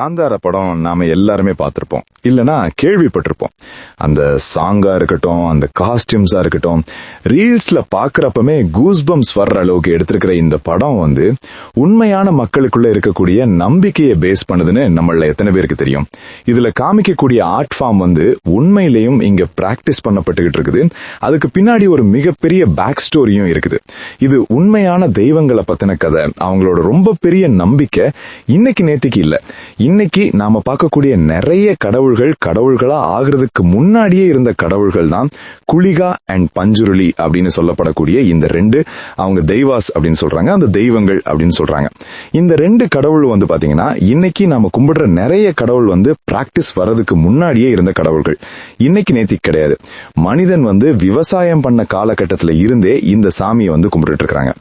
காந்தார படம் நாம எல்லாருமே பார்த்திருப்போம். இல்லனா கேள்விப்பட்டிருப்போம். அந்த சாங்கா இருக்கட்டும் அந்த காஸ்டியூம்ஸா இருக்கட்டும் ரீல்ஸ்ல பாக்குறப்பமே கூஸ்பம்ஸ் வர்ற அளவுக்கு எடுத்திருக்கிற இந்த படம் வந்து உண்மையான மக்களுக்குள்ள இருக்கக்கூடிய நம்பிக்கையை பேஸ் பண்ணுதுன்னு நம்மள எத்தனை பேருக்கு தெரியும்? இதுல காமிக்கக்கூடிய ஆர்ட் ஃபார்ம் வந்து உண்மையிலேயும் இங்க பிராக்டிஸ் பண்ணப்பட்டுகிட்டு இருக்குது. அதுக்கு பின்னாடி ஒரு மிகப்பெரிய பேக் ஸ்டோரியும் இருக்குது. இது உண்மையான தெய்வங்களை பத்தின கதை. அவங்களோட ரொம்ப பெரிய நம்பிக்கை இன்னைக்கு நேத்திக்கு இல்ல. இன்னைக்கு நாம பார்க்கக்கூடிய நிறைய கடவுள்கள் கடவுள்களா ஆகிறதுக்கு முன்னாடியே இருந்த கடவுள்கள் தான் குளிகா அண்ட் பஞ்சுருளி அப்படின்னு சொல்லப்படக்கூடிய இந்த ரெண்டு அவங்க தெய்வாஸ் அப்படின்னு சொல்றாங்க. அந்த தெய்வங்கள் அப்படின்னு சொல்றாங்க. இந்த ரெண்டு கடவுள் வந்து பாத்தீங்கன்னா இன்னைக்கு நாம கும்பிடுற நிறைய கடவுள் வந்து பிராக்டிஸ் வர்றதுக்கு முன்னாடியே இருந்த கடவுள்கள். இன்னைக்கு நேத்திக்கு கிடையாது. மனிதன் வந்து விவசாயம் பண்ண காலகட்டத்தில் இருந்தே இந்த சாமியை வந்து கும்பிட்டு இருக்காங்க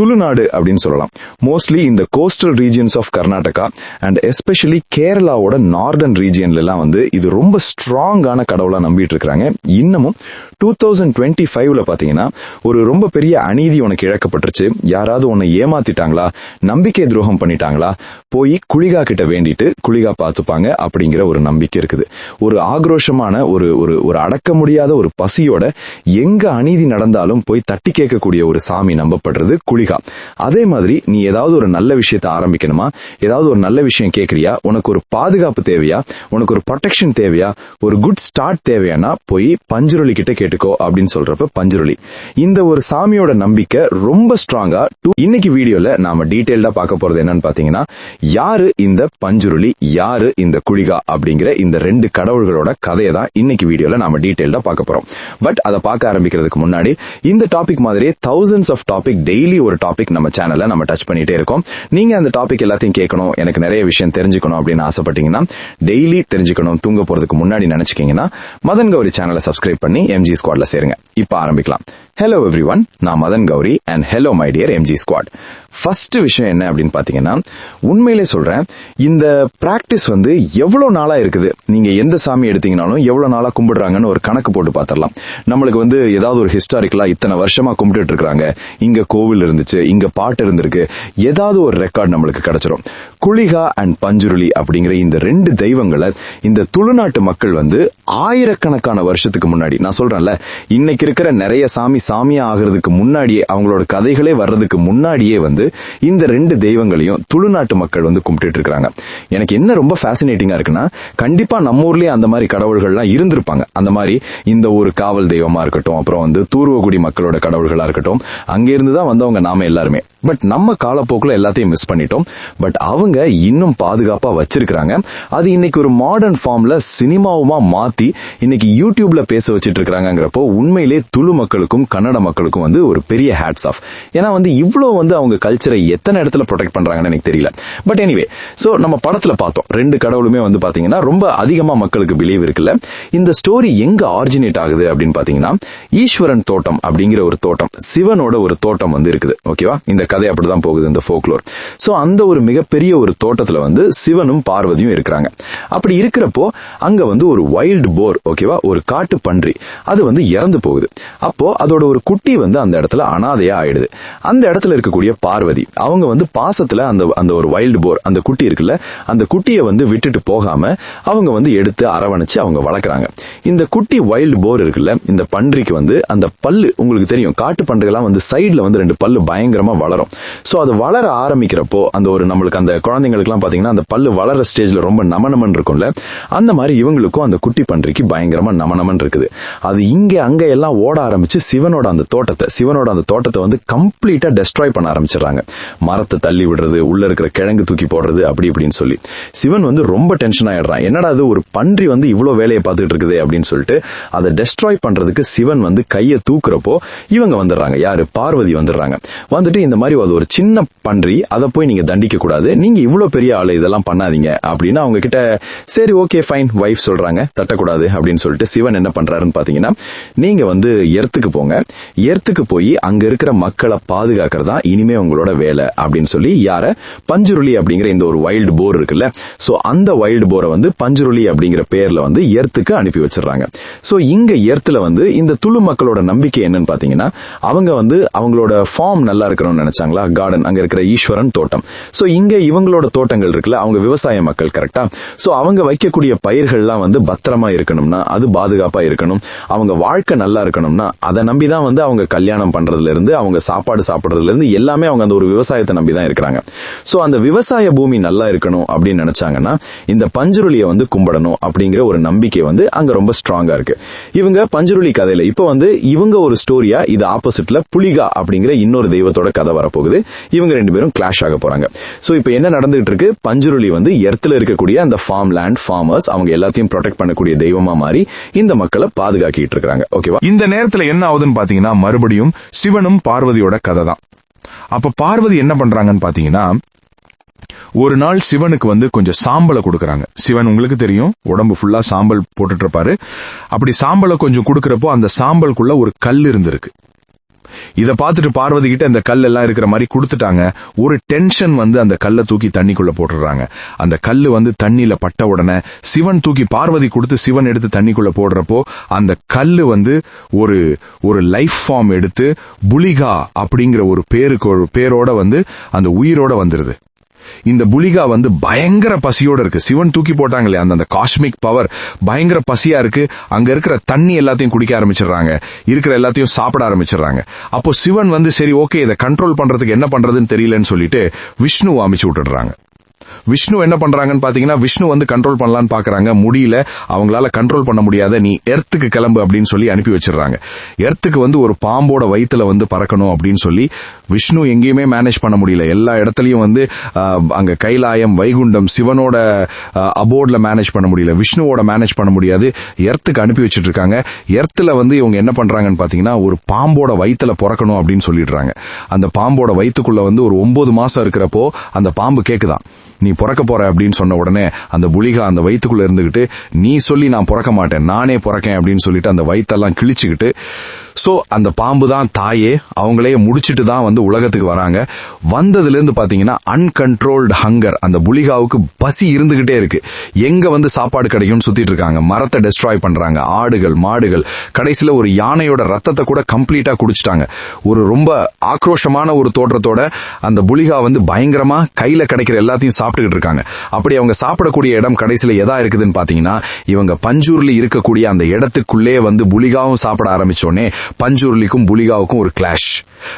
துளுநாடு அப்படின்னு சொல்லலாம். மோஸ்ட்லி இந்த coastal regions of Karnataka and especially கேரளாவோட northern ரீஜியன்ல எல்லாம் வந்து இது ரொம்ப ஸ்ட்ராங்கான கடவுளா நம்பிட்டு இருக்கிறாங்க இன்னமும் டூ தௌசண்ட் டுவெண்ட்டி ஃபைவ்ல பாத்தீங்கன்னா ஒரு ரொம்ப பெரிய அநீதி உனக்கு இழக்கப்பட்டுருச்சு. யாராவது உன்னை ஏமாத்திட்டாங்களா? நம்பிக்கை துரோகம் பண்ணிட்டாங்களா? போய் குளிகா கிட்ட வேண்டிட்டு குளிகா பார்த்துப்பாங்க அப்படிங்கிற ஒரு நம்பிக்கை இருக்குது. ஒரு ஆக்ரோஷமான ஒரு ஒரு ஒரு அடக்க முடியாத ஒரு பசியோட எங்க அநீதி நடந்தாலும் போய் தட்டி கேட்கக்கூடிய ஒரு சாமி நம்பப்படுறது குளிகா. அதே மாதிரி நீ ஏதாவது ஒரு நல்ல விஷயத்தை ஆரம்பிக்கணுமா? ஏதாவது ஒரு நல்ல விஷயம் கேட்கறியா உனக்கு ஒரு பாதுகாப்பு தேவையா? உனக்கு ஒரு ப்ரொடெக்ஷன் தேவையா? ஒரு குட் ஸ்டார்ட் தேவையானா போய் பஞ்சுருளி கிட்ட கேட்டுக்கோ அப்படின்னு சொல்றப்ப பஞ்சுருளி. இந்த ஒரு சாமியோட நம்பிக்கை ரொம்ப ஸ்ட்ராங்கா இன்னைக்கு வீடியோல நாம டீடைல்டா பார்க்க போறது என்னன்னு பாத்தீங்கன்னா யாரு இந்த பஞ்சுருளி யாரு இந்த குழிகா அப்படிங்கிற இந்த ரெண்டு கடவுள்களோட கதையை தான் இன்னைக்கு வீடியோல நாம டீடைல்டா பார்க்க போறோம். பட் அதை பார்க்க ஆரம்பிக்கிறதுக்கு முன்னாடி இந்த டாபிக் மாதிரியே தௌசண்ட்ஸ் ஆஃப் டாபிக் டெய்லி ஒரு டாபிக் நம்ம சேனல்ல நம்ம டச் பண்ணிட்டே இருக்கோம். நீங்க அந்த டாபிக் எல்லாத்தையும் கேட்கணும் எனக்கு நிறைய விஷயம் தெரிஞ்சுக்கணும் அப்படின்னு ஆசைப்பட்டீங்கன்னா டெய்லி தெரிஞ்சுக்கணும் தூங்க போறதுக்கு முன்னாடி நினைச்சுக்கீங்கன்னா மதன் கௌரி சேனலை சப்ஸ்கிரைப் பண்ணி எம்ஜி ஸ்குவாட்ல சேருங்க. இப்ப ஆரம்பிக்கலாம். ஹலோ எவ்ரி ஒன் நான் Madan Gowri and hello my dear MG squad first விஷயம் என்ன அப்படின்னு பாத்தீங்கன்னா உண்மையிலே சொல்றேன் இந்த பிராக்டிஸ் வந்து எவ்வளவு நாளா இருக்குது? நீங்க எந்த சாமி எடுத்தீங்கனாலும் எவ்வளவு நாளா கும்பிடுறாங்கன்னு ஒரு கணக்கு போட்டு பாத்திரலாம். நம்மளுக்கு வந்து ஏதாவது ஒரு ஹிஸ்டாரிக்கலா இத்தனை வருஷமா கும்பிட்டு இருக்காங்க. இங்க கோவில் இருந்துச்சு இங்க பாட்டு இருந்திருக்கு. ஏதாவது ஒரு ரெக்கார்ட் நம்மளுக்கு கிடைச்சிரும். குளிகா அண்ட் பஞ்சுருளி அப்படிங்கிற இந்த ரெண்டு தெய்வங்களை இந்த துளுநாட்டு மக்கள் வந்து ஆயிரக்கணக்கான வருஷத்துக்கு முன்னாடி நான் சொல்றேன்ல இன்னைக்கு இருக்கிற நிறைய சாமி சாமியா ஆகிறதுக்கு முன்னாடியே அவங்களோட கதைகளே வர்றதுக்கு முன்னாடியே வந்து இந்த ரெண்டு தெய்வங்களையும் துளுநாட்டு மக்கள் வந்து கும்பிட்டு இருக்காங்க. எனக்கு என்ன ரொம்ப ஃபேசினேட்டிங்கா இருக்குன்னா கண்டிப்பா நம்ம ஊர்லயே அந்த மாதிரி கடவுள்கள்லாம் இருந்திருப்பாங்க. அந்த மாதிரி இந்த ஒரு காவல் தெய்வமா இருக்கட்டும் அப்புறம் வந்து தூர்வகுடி மக்களோட கடவுள்களா இருக்கட்டும் அங்கிருந்து தான் வந்தவங்க நாம எல்லாருமே. பட் நம்ம காலப்போக்கில் எல்லாத்தையும் மிஸ் பண்ணிட்டோம். பட் அவங்க இன்னும் பாதுகாப்பா வச்சிருக்காங்க அது இன்னைக்கு ஒரு மாடர்ன் ஃபார்ம்ல சினிமாவுமா மாத்தி இன்னைக்கு யூடியூப்ல பேச வச்சிட்டு இருக்காங்கிறப்போ உண்மையிலே துளு மக்களுக்கும் கன்னட மக்களுக்கும் வந்து ஒரு பெரிய ஹேட்ஸ் ஆஃப் ஏன்னா வந்து இவ்வளவு வந்து அவங்க கல்ச்சரை எத்தனை இடத்துல ப்ரொடெக்ட் பண்றாங்கன்னு எனக்கு தெரியல. பட் எனிவே சோ நம்ம படத்துல பார்த்தோம். ரெண்டு கடவுளுமே வந்து பாத்தீங்கன்னா ரொம்ப அதிகமா மக்களுக்கு பிலீவ் இருக்குல்ல. இந்த ஸ்டோரி எங்க ஆரிஜினேட் ஆகுது அப்படின்னு பாத்தீங்கன்னா ஈஸ்வரன் தோட்டம் அப்படிங்கிற ஒரு தோட்டம் சிவனோட ஒரு தோட்டம் வந்து இருக்குது. ஓகேவா இந்த கதை அப்படிதான் போகுது இந்த ஃபோக்லோர் சோ அந்த ஒரு மிகப்பெரிய ஒரு தோட்டத்துல வந்து சிவனும் பார்வதியும் இருக்கிறாங்க. அப்படி இருக்கிறப்போ அங்க வந்து ஒரு வைல்டு போர் ஓகேவா ஒரு காட்டு பன்றி. அது வந்து இறந்து போகுது. அப்போ அதோட ஒரு குட்டி வந்து அந்த இடத்துல அனாதையா ஆயிடுது. அந்த இடத்துல இருக்கக்கூடிய பார்வதி அவங்க வந்து பாசத்துல அந்த அந்த ஒரு வைல்டு போர் அந்த குட்டி இருக்குல்ல அந்த குட்டியை வந்து விட்டுட்டு போகாம அவங்க வந்து எடுத்து அரவணைச்சு அவங்க வளர்க்குறாங்க. இந்த குட்டி வைல்டு போர் இருக்குல்ல இந்த பன்றிக்கு வந்து அந்த பல்லு உங்களுக்கு தெரியும் காட்டு பன்றிகள்லாம் வந்து சைடுல வந்து ரெண்டு பல்லு பயங்கரமா வளரும். சோ அது வளர ஆரம்பிக்கிறப்போ அந்த ஒரு நம்மளுக்கு அந்த குழந்தைங்களுக்குலாம் பாத்தீங்கன்னா அந்த பல்லு வளர ஸ்டேஜ்ல ரொம்ப நமனமன் இருக்கும்ல அந்த மாதிரி இவங்களுக்கும் அந்த குட்டி பன்றிக்கு பயங்கரமா நமனமன் இருக்குது. அது இங்க அங்க எல்லாம் ஓட ஆரம்பிச்சு சிவனோட அந்த தோட்டத்தை சிவனோட அந்த தோட்டத்தை வந்து கம்ப்ளீட்டா டெஸ்ட்ராய் பண்ண ஆரம்பிச்சிடறாங்க. மரத்தை தள்ளி விடுறது உள்ள இருக்கிற கிழங்கு தூக்கி போடுறது அப்படி இப்படின்னு சொல்லி. சிவன் வந்து ரொம்ப டென்ஷன் ஆயிடுறான். என்னடா அது ஒரு பன்றி வந்து இவ்வளவு வேலையை பார்த்துட்டு இருக்குது அப்படின்னு சொல்லிட்டு அதை டெஸ்ட்ராய் பண்றதுக்கு சிவன் வந்து கையை தூக்குறப்போ இவங்க வந்துடுறாங்க. யாரு? பார்வதி வந்துடுறாங்க. வந்துட்டு இந்த மாதிரி அது ஒரு சின்ன பன்றி அதை போய் நீங்க தண்டிக்க கூடாது. நீங்க இவ்வளவு பெரிய ஆளு இதெல்லாம் பண்ணாதீங்க அப்படின்னு அவங்க கிட்ட சரி ஓகே ஃபைன் வைஃப் சொல்றாங்க தட்டக்கூடாது அப்படின்னு சொல்லிட்டு சிவன் என்ன பண்றாருன்னு பாத்தீங்கன்னா நீங்க வந்து எர்த்துக்கு போங்க. எர்த்துக்கு போய் அங்க இருக்கிற மக்களை பாதுகாக்கிறதா இனிமே உங்களோட வேலை அப்படின்னு சொல்லி யார? பஞ்சுருளி அப்படிங்கிற இந்த ஒரு வைல்டு போர் இருக்குல்ல. சோ அந்த வைல்டு போரை வந்து பஞ்சுருளி அப்படிங்கிற பேர்ல வந்து எர்த்துக்கு அனுப்பி வச்சிடுறாங்க. சோ இங்க எர்த்துல வந்து இந்த துளு மக்களோட நம்பிக்கை என்னன்னு பாத்தீங்கன்னா அவங்க வந்து அவங்களோட ஃபார்ம் நல்லா இருக்கணும்னு நினைச்சாங்களா? கார்டன் அங்க இருக்கிற ஈஸ்வரன் தோட்டம். சோ இங்க இவங்களோட தோட்டங்கள் இருக்குல்ல அவங்க விவசாய மக்கள் கரெக்டா சோ அவங்க வைக்கக்கூடிய பயிர்கள்லாம் வந்து பத்திரமா இருக்கணும்னா அது பாதுகாப்பா இருக்கணும். அவங்க வாழ்க்கை நல்லா இருக்கணும்னா அதை நம்பி தான் வந்து அவங்க கல்யாணம் பண்றதுல இருந்து அவங்க சாப்பாடு சாப்பிடுறதுல இருந்து எல்லாமே அவங்க அந்த ஒரு விவசாயத்தை நம்பி தான் இருக்கிறாங்க. சோ அந்த விவசாய பூமி நல்லா இருக்கணும் அப்படின்னு நினைச்சாங்கன்னா இந்த பஞ்சுருளியை வந்து கும்பிடணும் அப்படிங்கிற ஒரு நம்பிக்கை வந்து அங்க ரொம்ப ஸ்ட்ராங்கா இருக்கு. இவங்க பஞ்சுருளி கதையில இப்ப வந்து இவங்க ஒரு ஸ்டோரியா இது ஆப்போசிட்ல புலிகா அப்படிங்கிற இன்னொரு தெய்வத்தோட கதை வரப்போகுது. இவங்க ரெண்டு பேரும் கிளாஷ் ஆக போறாங்க. சோ இப்ப என்ன நடந்துகிட்டு இருக்கு? பஞ்சுருளி வந்து எர்த்துல இருக்கக்கூடிய அந்த ஃபார்ம் லேண்ட் ஃபார்மர்ஸ் அவங்க எல்லாத்தையும் ப்ரொடெக்ட் பண்ணக்கூடிய தெய்வமா மாறி இந்த மக்களை பாதுகாக்கிட்டு இருக்காங்க ஓகேவா இந்த நேரத்துல என்ன ஆகுதுன்னு பாத்தீங்கன்னா மறுபடியும் சிவனும் பார்வதியோட கதை தான் அப்ப பார்வதி என்ன பண்றாங்கன்னு பாத்தீங்கன்னா ஒரு நாள் சிவனுக்கு வந்து கொஞ்சம் சாம்பலை கொடுக்கறாங்க. சிவன் உங்களுக்கு தெரியும் உடம்பு ஃபுல்லா சாம்பல் போட்டுட்டு இருப்பாரு. அப்படி சாம்பலை கொஞ்சம் கொடுக்கறப்போ அந்த சாம்பலுக்குள்ள ஒரு கல் இருந்திருக்கு. இதை பார்த்துட்டு பார்வதி கிட்ட அந்த கல் எல்லாம் இருக்கிற மாதிரி கொடுத்துட்டாங்க. ஒரு டென்ஷன் வந்து அந்த கல்லை தூக்கி தண்ணிக்குள்ள போட்டுடுறாங்க. அந்த கல் வந்து தண்ணியில பட்ட உடனே சிவன் தூக்கி பார்வதி கொடுத்து சிவன் எடுத்து தண்ணிக்குள்ள போடுறப்போ அந்த கல் வந்து ஒரு ஒரு லைஃப் ஃபார்ம் எடுத்து புலிகா அப்படிங்கிற ஒரு பேருக்கு ஒரு பேரோட வந்து அந்த உயிரோட வந்துருது. இந்த புலிகா வந்து பயங்கர பசியோட இருக்கு. சிவன் தூக்கி போட்டாங்களே அந்த அந்த காஸ்மிக் பவர் பயங்கர பசியா இருக்கு. அங்க இருக்கிற தண்ணி எல்லாத்தையும் குடிக்க ஆரம்பிச்சிடுறாங்க. இருக்கிற எல்லாத்தையும் சாப்பிட ஆரம்பிச்சிடுறாங்க. அப்போ சிவன் வந்து சரி ஓகே இதை கண்ட்ரோல் பண்றதுக்கு என்ன பண்றதுன்னு தெரியலன்னு சொல்லிட்டு விஷ்ணு அமைச்சு விட்டுடுறாங்க. விஷ்ணு என்ன பண்றாங்கன்னு பாத்தீங்கன்னா விஷ்ணு வந்து கண்ட்ரோல் பண்ணலாம்னு பாக்குறாங்க. முடியல. அவங்களால கண்ட்ரோல் பண்ண முடியாத நீ எர்த்துக்கு கிளம்பு அப்படின்னு சொல்லி அனுப்பி வச்சிடுறாங்க. எர்த்துக்கு வந்து ஒரு பாம்போட வயிற்றுல வந்து பறக்கணும் அப்படின்னு சொல்லி விஷ்ணு எங்கேயுமே மேனேஜ் பண்ண முடியல. எல்லா இடத்துலயும் வந்து அங்க கைலாயம் வைகுண்டம் சிவனோட அபோர்ட்ல மேனேஜ் பண்ண முடியல. விஷ்ணுவோட மேனேஜ் பண்ண முடியாது. எர்த்துக்கு அனுப்பி வச்சிட்டு இருக்காங்க எர்த்துல வந்து இவங்க என்ன பண்றாங்கன்னு பாத்தீங்கன்னா ஒரு பாம்போட வயிற்றுல பிறக்கணும் அப்படின்னு சொல்லிடுறாங்க. அந்த பாம்போட வயிற்றுக்குள்ள வந்து ஒரு ஒன்பது மாசம் இருக்கிறப்போ அந்த பாம்பு கேக்குதான். நீ பிறக்க போற அப்படின்னு சொன்ன உடனே அந்த புலிகா அந்த வயிற்றுக்குள்ள இருந்துகிட்டு நீ சொல்லி நான் பிறக்க மாட்டேன் நானே பிறக்கேன் அப்படின்னு சொல்லிட்டு அந்த வயிற்றெல்லாம் கிழிச்சுக்கிட்டு சோ அந்த பாம்பு தான் தாயே அவங்களே முடிச்சிட்டு தான் வந்து உலகத்துக்கு வராங்க. வந்ததுல இருந்து பாத்தீங்கன்னா அன்கண்ட்ரோல்டு ஹங்கர் அந்த புலிகாவுக்கு பசி இருந்துகிட்டே இருக்கு. எங்க வந்து சாப்பாடு கிடைக்கும்னு சுத்திட்டு இருக்காங்க. மரத்தை டெஸ்ட்ராய் பண்றாங்க. ஆடுகள் மாடுகள். கடைசியில ஒரு யானையோட ரத்தத்தை கூட கம்ப்ளீட்டா குடிச்சிட்டாங்க. ஒரு ரொம்ப ஆக்ரோஷமான ஒரு தோற்றத்தோட அந்த புலிகா வந்து பயங்கரமா கையில கிடைக்கிற எல்லாத்தையும் சாப்பிட்டுக்கிட்டு இருக்காங்க. அப்படி அவங்க சாப்பிடக்கூடிய இடம் கடைசியில எதா இருக்குதுன்னு பாத்தீங்கன்னா இவங்க பஞ்சூர்லி இருக்கக்கூடிய அந்த இடத்துக்குள்ளே வந்து புலிகாவும் சாப்பிட ஆரம்பிச்சோடனே பஞ்சூர்லிக்கும் புலிகாவுக்கும் ஒரு கிளாஷ்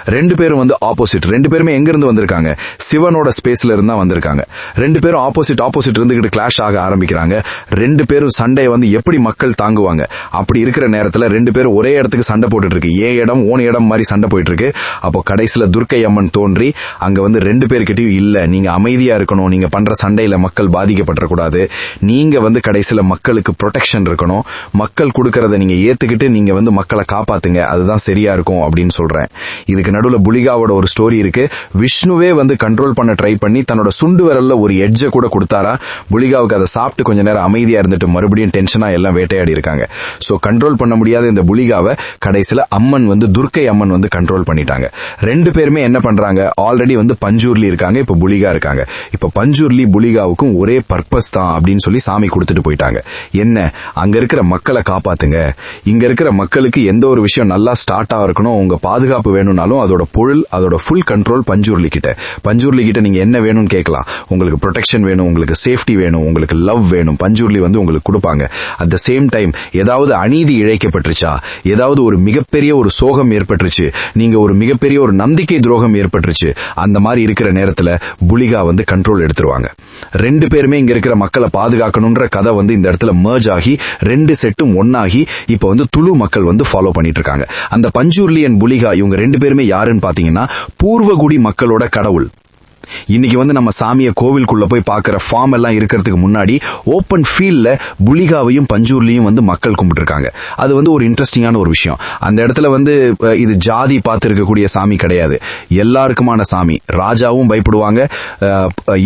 ரெண்டு பேரும் வந்து ஆப்போசிட் ரெண்டு பேருமே எங்க இருந்து வந்திருக்காங்க? சிவனோட ஸ்பேஸ்ல இருந்தா வந்திருக்காங்க. ரெண்டு பேரும் ஆப்போசிட் ஆப்போசிட் இருந்துகிட்டு கிளாஷ் ஆக ஆரம்பிக்கிறாங்க. ரெண்டு பேரும் சண்டையை வந்து எப்படி மக்கள் தாங்குவாங்க? அப்படி இருக்கிற நேரத்துல ரெண்டு பேரும் ஒரே இடத்துக்கு சண்டை போட்டுட்டு இருக்கு ஏன் இடம் ஓன இடம் மாதிரி சண்டை போயிட்டு இருக்கு அப்போ கடைசியில துர்க்கை அம்மன் தோன்றி அங்க வந்து ரெண்டு பேர்கிட்டயும் இல்ல நீங்க அமைதியா இருக்கணும். நீங்க பண்ற சண்டையில மக்கள் பாதிக்கப்படக்கூடாது. நீங்க வந்து கடைசியில மக்களுக்கு ப்ரொடெக்ஷன் இருக்கணும். மக்கள் கொடுக்கறத நீங்க ஏத்துக்கிட்டு நீங்க வந்து மக்களை காப்பாத்துங்க. அதுதான் சரியா இருக்கும் அப்படின்னு சொல்றேன். இதுக்கு நடுவுல புலிகாவோட ஒரு ஸ்டோரி இருக்கு. விஷ்ணுவே வந்து கண்ட்ரோல் பண்ண ட்ரை பண்ணி தன்னோட சுண்டு விரல்ல ஒரு எட்ஜ கூட கொடுத்தாரா? புலிகாவுக்கு அதை சாப்பிட்டு கொஞ்ச நேரம் அமைதியா இருந்துட்டு மறுபடியும் டென்ஷனா எல்லாம் வேட்டையாடி இருக்காங்க. சோ கண்ட்ரோல் பண்ண முடியாத இந்த புலிகாவை கடைசியில அம்மன் வந்து துர்க்கை அம்மன் வந்து கண்ட்ரோல் பண்ணிட்டாங்க. ரெண்டு பேருமே என்ன பண்றாங்க? ஆல்ரெடி வந்து பஞ்சூர்லி இருக்காங்க. இப்ப புலிகா இருக்காங்க. இப்ப பஞ்சூர்லி புலிகாவுக்கும் ஒரே பர்பஸ் தான் அப்படின்னு சொல்லி சாமி கொடுத்துட்டு போயிட்டாங்க. என்ன? அங்க இருக்கிற மக்களை காப்பாத்துங்க. இங்க இருக்கிற மக்களுக்கு எந்த ஒரு விஷயம் நல்லா ஸ்டார்ட் இருக்கணும் உங்க பாதுகாப்பு வேணும்னாலும் அதோட பொருள் அதோட ஃபுல் கண்ட்ரோல் பஞ்சூர்லி கிட்ட. பஞ்சூர்லி கிட்ட நீங்க என்ன வேணும்னு கேட்கலாம். உங்களுக்கு ப்ரொடெக்ஷன் வேணும் உங்களுக்கு சேஃப்டி வேணும் உங்களுக்கு லவ் வேணும். பஞ்சூர்லி வந்து உங்களுக்கு கொடுப்பாங்க. அட் த சேம் டைம் ஏதாவது அநீதி இழைக்கப்பட்டுருச்சா? ஏதாவது ஒரு மிகப்பெரிய ஒரு சோகம் ஏற்பட்டுருச்சு? நீங்க ஒரு மிகப்பெரிய ஒரு நம்பிக்கை துரோகம் ஏற்பட்டுருச்சு? அந்த மாதிரி இருக்கிற நேரத்துல புலிகா வந்து கண்ட்ரோல் எடுத்து கொடுத்துருவாங்க ரெண்டு பேருமே இங்க இருக்கிற மக்களை பாதுகாக்கணும்ன்ற கதை வந்து இந்த இடத்துல merge ஆகி ரெண்டு செட்டும் ஒன்னாகி இப்ப வந்து துளு மக்கள் வந்து ஃபாலோ பண்ணிட்டு இருக்காங்க அந்த பஞ்சூர்லியன் புலிகா இவங்க ரெண்டு பேருமே யாருன்னு பாத்தீங்கன்னா பூர்வகுடி மக்களோட கடவுள். இன்னைக்கு வந்து நம்ம சாமியை கோவிலுக்குள்ள போய் பார்க்கிற ஃபார்ம் எல்லாம் இருக்கிறதுக்கு முன்னாடி ஓப்பன் ஃபீல்ட்ல புலிகாவையும் பஞ்சூர்லையும் வந்து மக்கள் கும்பிட்டுருக்காங்க. அது வந்து ஒரு இன்ட்ரெஸ்டிங்கான ஒரு விஷயம். அந்த இடத்துல வந்து இது ஜாதி பார்த்து இருக்கக்கூடிய சாமி கிடையாது. எல்லாருக்குமான சாமி. ராஜாவும் பயப்படுவாங்க.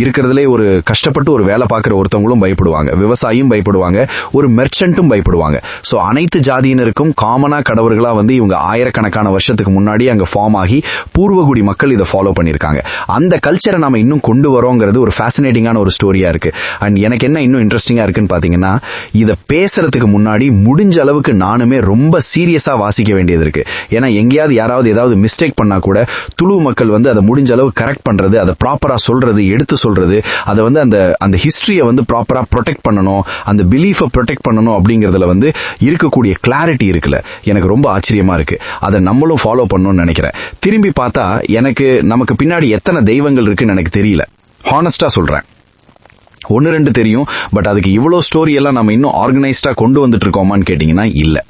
இருக்கிறதுலே ஒரு கஷ்டப்பட்டு ஒரு வேலை பார்க்குற ஒருத்தவங்களும் பயப்படுவாங்க. விவசாயியும் பயப்படுவாங்க. ஒரு மெர்ச்சன்ட்டும் பயப்படுவாங்க. சோ அனைத்து ஜாதியினருக்கும் காமனா கடவுள்களா வந்து இவங்க ஆயிரக்கணக்கான வருஷத்துக்கு முன்னாடி அங்க ஃபார்ம் ஆகி பூர்வகுடி மக்கள் இதை ஃபாலோ பண்ணிருக்காங்க அந்த கல்ச்சர் நாம இன்னும் கொண்டு வரோங்கிறது ஒரு ஃபேசினேட்டிங்கான ஒரு ஸ்டோரியா இருக்கு. அண்ட் எனக்கு என்ன இன்னும் இன்ட்ரெஸ்டிங்கா இருக்குன்னு பாத்தீங்கன்னா இதை பேசுறதுக்கு முன்னாடி முடிஞ்ச அளவுக்கு நானுமே ரொம்ப சீரியஸா வாசிக்க வேண்டியது இருக்கு. ஏன்னா எங்கேயாவது யாராவது ஏதாவது மிஸ்டேக் பண்ணா கூட துளு மக்கள் வந்து அதை முடிஞ்ச அளவு கரெக்ட் பண்றது அதை ப்ராப்பரா சொல்றது எடுத்து சொல்றது அதை வந்து அந்த அந்த ஹிஸ்டரியை வந்து ப்ராப்பரா ப்ரொடெக்ட் பண்ணணும் அந்த பிலீஃபை ப்ரொடெக்ட் பண்ணணும் அப்படிங்கறதுல வந்து இருக்கக்கூடிய கிளாரிட்டி இருக்குல்ல. எனக்கு ரொம்ப ஆச்சரியமா இருக்கு. அதை நம்மளும் ஃபாலோ பண்ணணும்னு நினைக்கிறேன். திரும்பி பார்த்தா எனக்கு நமக்கு பின்னாடி எத்தனை தெய்வங்கள் இருக்கு? இருக்குன்னு எனக்கு தெரியல. ஹானஸ்டா சொல்றேன். ஒன்னு ரெண்டு தெரியும் பட் அதுக்கு இவ்வளோ ஸ்டோரி எல்லாம் நம்ம இன்னும் ஆர்கனைஸ்டா கொண்டு வந்துட்டு இருக்கோமான்னு கேட்டீங்கன்னா இல்ல.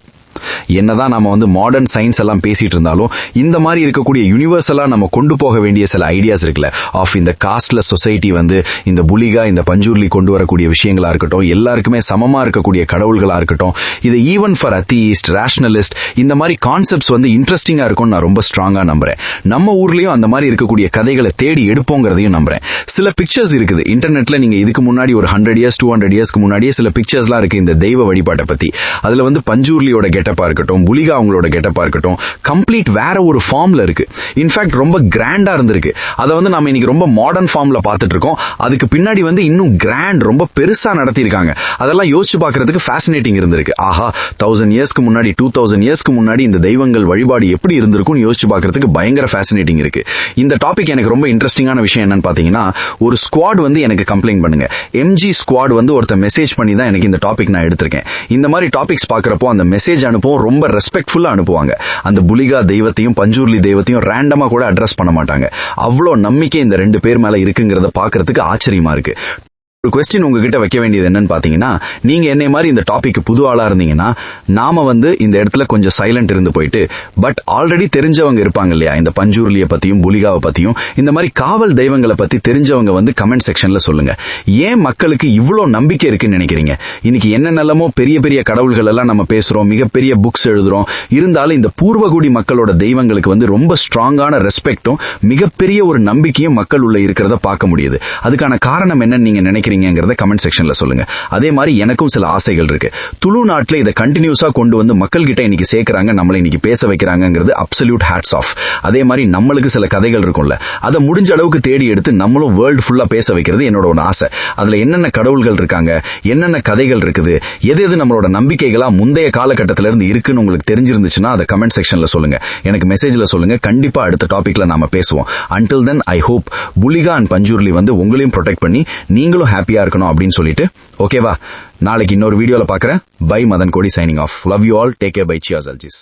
என்னதான் நம்ம வந்து மாடர்ன் சயின்ஸ் எல்லாம் பேசிட்டு இருந்தாலும் இந்த மாதிரி இருக்கக்கூடிய யூனிவர்சலா நம்ம கொண்டு போக வேண்டிய சில ஐடியாஸ் இருக்குல்ல ஆஃப் இந்த காஸ்ட்லெஸ் சொசைட்டி வந்து இந்த புலிகா இந்த பஞ்சூர்லி கொண்டு வரக்கூடிய விஷயங்களா இருக்கட்டும் எல்லாருக்குமே சமமா இருக்கக்கூடிய கடவுள்களா இருக்கட்டும் இது ஈவன் ஃபார் அத்தியிஸ்ட் ரேஷனலிஸ்ட் இந்த மாதிரி கான்செப்ட்ஸ் வந்து இன்ட்ரெஸ்டிங்கா இருக்கும்னு நான் ரொம்ப ஸ்ட்ராங்கா நம்புறேன். நம்ம ஊர்லயும் அந்த மாதிரி இருக்கக்கூடிய கதைகளை தேடி எடுப்போங்கிறதையும் நம்புறேன். சில பிக்சர்ஸ் இருக்குது. இன்டர்நெட்ல நீங்க இதுக்கு முன்னாடி ஒரு ஹண்ட்ரட் இயர்ஸ் டூ ஹண்ட்ரட் இயர்ஸ்க்கு முன்னாடியே சில பிக்சர்ஸ்லாம் இருக்கு இந்த தெய்வ வழிபாட்டை பத்தி. அதுல வந்து பஞ்சூர்லியோட கெட்டப்பா இருக்கட்டும் புலிகா அவங்களோட கெட்டப்பா இருக்கட்டும் கம்ப்ளீட் வேற ஒரு ஃபார்ம்ல இருக்கு. இன்ஃபேக்ட் ரொம்ப கிராண்டா இருந்திருக்கு. அதை வந்து நம்ம இன்னைக்கு ரொம்ப மாடர்ன் ஃபார்ம்ல பார்த்துட்டு இருக்கோம். அதுக்கு பின்னாடி வந்து இன்னும் கிராண்ட் ரொம்ப பெருசா நடத்தியிருக்காங்க. அதெல்லாம் யோசிச்சு பாக்குறதுக்கு ஃபேசினேட்டிங் இருந்திருக்கு. ஆஹா தௌசண்ட் இயர்ஸ்க்கு முன்னாடி டூ தௌசண்ட் இயர்ஸ்க்கு முன்னாடி இந்த தெய்வங்கள் வழிபாடு எப்படி இருந்திருக்கும்னு யோசிச்சு பாக்குறதுக்கு பயங்கர ஃபேசினேட்டிங் இருக்கு. இந்த டாபிக் எனக்கு ரொம்ப இன்ட்ரெஸ்டிங்கான விஷயம் என்னன்னு பாத்தீங்கன்னா ஒரு ஸ்குவாட் வந்து எனக்கு கம்ப்ளைண்ட் பண்ணுங்க. எம்ஜி ஸ்குவாட் வந்து ஒருத்த மெசேஜ் பண்ணி தான் எனக்கு இந்த டாபிக் நான் எடுத்திருக்கேன். இந்த மாதிரி டாபிக்ஸ் பாக்குறப்போ அந்த மெசேஜ் அனுப்புவோம் ரொம்ப ரெஸ்பெக்ட்ஃபுல்லா அனுப்புவாங்க. அந்த புலிகா தெய்வத்தையும் பஞ்சூர்லி தெய்வத்தையும் ரேண்டமா கூட அட்ரஸ் பண்ண மாட்டாங்க. அவ்வளோ நம்பிக்கை இந்த ரெண்டு பேர் மேல இருக்குங்கிறத பாக்குறதுக்கு ஆச்சரியமா இருக்கு. ஒரு கொஸ்டின் உங்ககிட்ட வைக்க வேண்டியது என்னன்னு பாத்தீங்கன்னா நீங்க என்னை மாதிரி இந்த டாபிக் புது ஆளா இருந்தீங்கன்னா நாம வந்து இந்த இடத்துல கொஞ்சம் சைலண்ட் இருந்து போயிட்டு பட் ஆல்ரெடி தெரிஞ்சவங்க இருப்பாங்க இல்லையா? இந்த பஞ்சூர்லிய பத்தியும் புலிகாவை பத்தியும் இந்த மாதிரி காவல் தெய்வங்களை பத்தி தெரிஞ்சவங்க வந்து கமெண்ட் செக்ஷன்ல சொல்லுங்க. ஏன் மக்களுக்கு இவ்வளவு நம்பிக்கை இருக்குன்னு நினைக்கிறீங்க? இன்னைக்கு என்னென்னமோ பெரிய பெரிய கடவுள்கள் எல்லாம் நம்ம பேசுறோம் மிகப்பெரிய புக்ஸ் எழுதுறோம். இருந்தாலும் இந்த பூர்வகுடி மக்களோட தெய்வங்களுக்கு வந்து ரொம்ப ஸ்ட்ராங்கான ரெஸ்பெக்டும் மிகப்பெரிய ஒரு நம்பிக்கையும் மக்கள் உள்ள இருக்கிறத பார்க்க முடியுது. அதுக்கான காரணம் என்னன்னு நீங்க நினைக்கிறீங்கிறத கமெண்ட் செக்ஷன்ல சொல்லுங்க. அதே மாதிரி எனக்கும் சில ஆசைகள் இருக்கு. துளு நாட்டுல இதை கண்டினியூஸா கொண்டு வந்து மக்கள் கிட்ட இன்னைக்கு சேர்க்கிறாங்க நம்மளை இன்னைக்கு பேச வைக்கிறாங்கிறது அப்சல்யூட் ஹேட்ஸ் ஆஃப் அதே மாதிரி நம்மளுக்கு சில கதைகள் இருக்கும்ல அதை முடிஞ்ச அளவுக்கு தேடி எடுத்து நம்மளும் வேர்ல்டு ஃபுல்லா பேச வைக்கிறது என்னோட ஒரு ஆசை. அதுல என்னென்ன கடவுள்கள் இருக்காங்க என்னென்ன கதைகள் இருக்குது எது எது நம்மளோட நம்பிக்கைகளா முந்தைய காலகட்டத்தில இருந்து இருக்குன்னு உங்களுக்கு தெரிஞ்சிருந்துச்சுன்னா அதை கமெண்ட் செக்ஷன்ல சொல்லுங்க. எனக்கு மெசேஜ்ல சொல்லுங்க. கண்டிப்பா அடுத்த டாபிக்ல நாம பேசுவோம். Until then I hope Guliga and Panjurli வந்து உங்களையும் ப்ரொடெக்ட் பண்ணி நீங்களும் ஹாப்பியா இருக்கணும் அப்படின்னு சொல்லிட்டு. ஓகேவா நாளைக்கு இன்னொரு வீடியோல பாக்குறேன். Bye Madan Gowri signing off love you all take care bye Ciaz அல்ஜிஸ்